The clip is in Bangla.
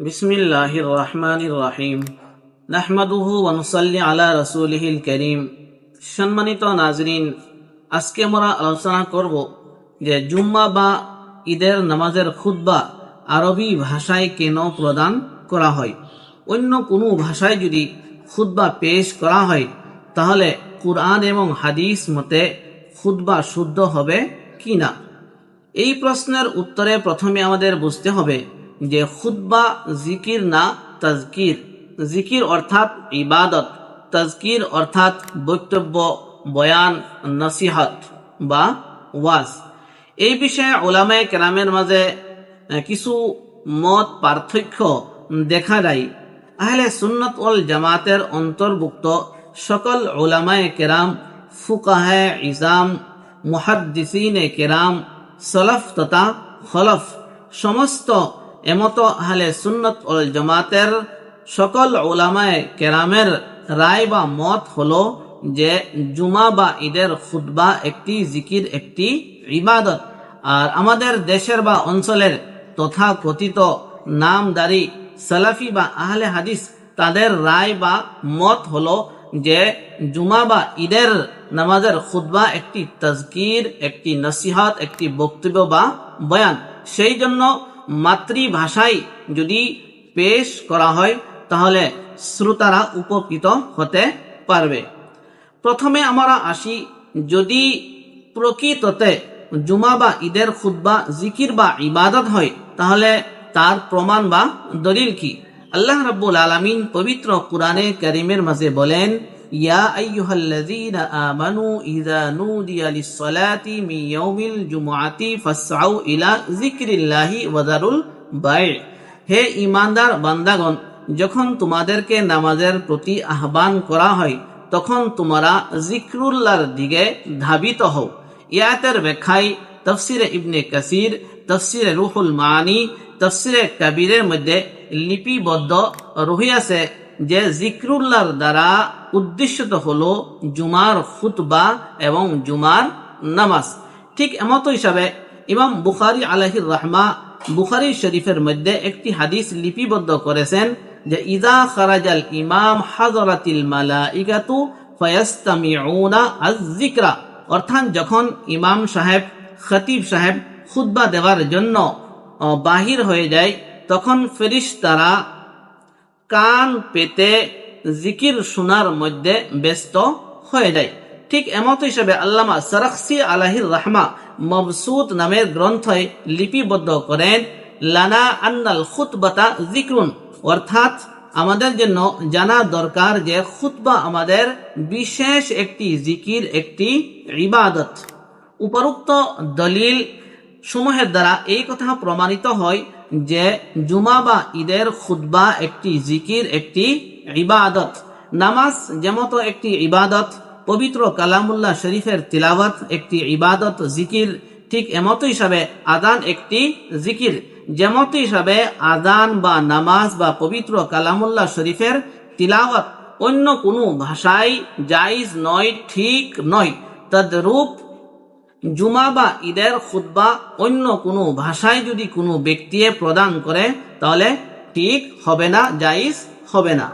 بسم الله الرحمن الرحيم نحمده ونصلي على رسوله الكريم সম্মানিত নাজরিন আজকে আমরা আলোচনা করব যে জুম্মা বা ঈদের নামাজের খুতবা আরবি ভাষায় কেন প্রদান করা হয় অন্য কোনো ভাষায় যদি খুতবা পেশ করা হয় তাহলে কুরআন এবং হাদিস মতে খুতবা শুদ্ধ হবে কি না এই প্রশ্নের উত্তরে প্রথমে আমাদের বুঝতে হবে যে খুতবা, জিকির না, তাজকির। জিকির অর্থাৎ ইবাদত, তাজকির অর্থাৎ বক্তব্য, বয়ান, নসিহত বা ওয়াজ। এই বিষয়ে ওলামায় কেরামের মাঝে কিছু মত পার্থক্য দেখা যায়। আহলে সুন্নত ওল জামাতের অন্তর্ভুক্ত সকল ওলামায় কেরাম, ফুকাহে ইজাম, মুহাদ্দিসিনে কেরাম, সলফ তথা খলফ, সমস্ত এমত আহলে সুন্নত ওল জমাতের সকল ওলামায় কেরামের রায় বা মত হলো যে জুমা বা ঈদের খুতবা একটি, জিকির একটি ইবাদত। আর আমাদের দেশের বা অঞ্চলের তথা কথিত নামদারি সালাফি বা আহলে হাদিস তাদের রায় বা মত হলো যে জুমা বা ঈদের নামাজের খুতবা একটি তাজকির, একটি নসিহত, একটি বক্তব্য বা বয়ান। সেই জন্য মাতৃভাষায় যদি পেশ করা হয়, তাহলে শ্রোতারা উপকৃত হতে পারবে। প্রথমে আমরা আসি, যদি প্রকৃততে জুমা বা ঈদের খুতবা, জিকির বা ইবাদত হয়, তাহলে তার প্রমাণ বা দলিল কি? আল্লাহ রাব্বুল আলামিন পবিত্র কুরআনে কারীমের মাঝে বলেন ইয়া আইয়ুহাল্লাযীনা আমানু ইযা নুদিয়া লিস-সালাতি মিন ইয়াউমিল জুমআতি ফাসআউ ইলা যিকরিল্লাহি ওয়া যারুল বাই। হে ঈমানদার বান্দাগণ, যখন তোমাদেরকে নামাজের প্রতি আহ্বান করা হয়, তখন তোমরা জিক্রুল্লাহর দিকে ধাবিত হও। ইয়াতের ব্যাখ্যায় তফসিরে ইবনে কাসির, তফসিরে রুহুল মানি তফসিরে কাবিরের মধ্যে লিপিবদ্ধ রহিয়াছে যে জিক্রুল্লাহর দ্বারা উদ্দেশ্যত হলো জুমার খুতবা এবং জুমার নামাজ। ঠিক এমত হিসাবে ইমাম বুখারি আলহির রহমা বুখারি শরীফের মধ্যে একটি হাদিস লিপিবদ্ধ করেছেন যে, ইদা খারাজাল ইমাম হাজরাতিল মালাইকাতু ফায়াস্তামিউনা আজ-যিকরা। অর্থাৎ যখন ইমাম সাহেব, খতিব সাহেব খুতবা দেওয়ার জন্য বাহির হয়ে যায়, তখন ফেরিস্তারা কান পেতে জিকির শোনার মধ্যে ব্যস্ত হয়ে যায়। ঠিক এমত হিসেবে আল্লামা সারাকসি আলাহির রাহমা মবসুদ নামের গ্রন্থে লিপিবদ্ধ করেন, লানা আন্নাল খুতবাতা জিক্রুন। অর্থাৎ আমাদের জন্য জানা দরকার যে খুতবা আমাদের বিশেষ একটি জিকির, একটি ইবাদত। উপরোক্ত দলিল সমূহের দ্বারা এই কথা প্রমাণিত হয় যে জুমা বা ঈদের খুতবা একটি জিকির, একটি ইবাদত। নামাজ যেমত একটি ইবাদত, পবিত্র কালামুল্লাহ শরীফের তিলাওয়াত একটি ইবাদত, জিকির, ঠিক এমত হিসাবে আদান একটি জিকির। যেমত হিসাবে আদান বা নামাজ বা পবিত্র কালামুল্লাহ শরীফের তিলাওয়াত অন্য কোনো ভাষায় জাইজ নয়, ঠিক নয়। তদ্রূপ জুমা বা ঈদের খুতবা অন্য কোনো ভাষায় যদি কোনো ব্যক্তি প্রদান করে, তাহলে ঠিক হবে না জাইজ হবে না।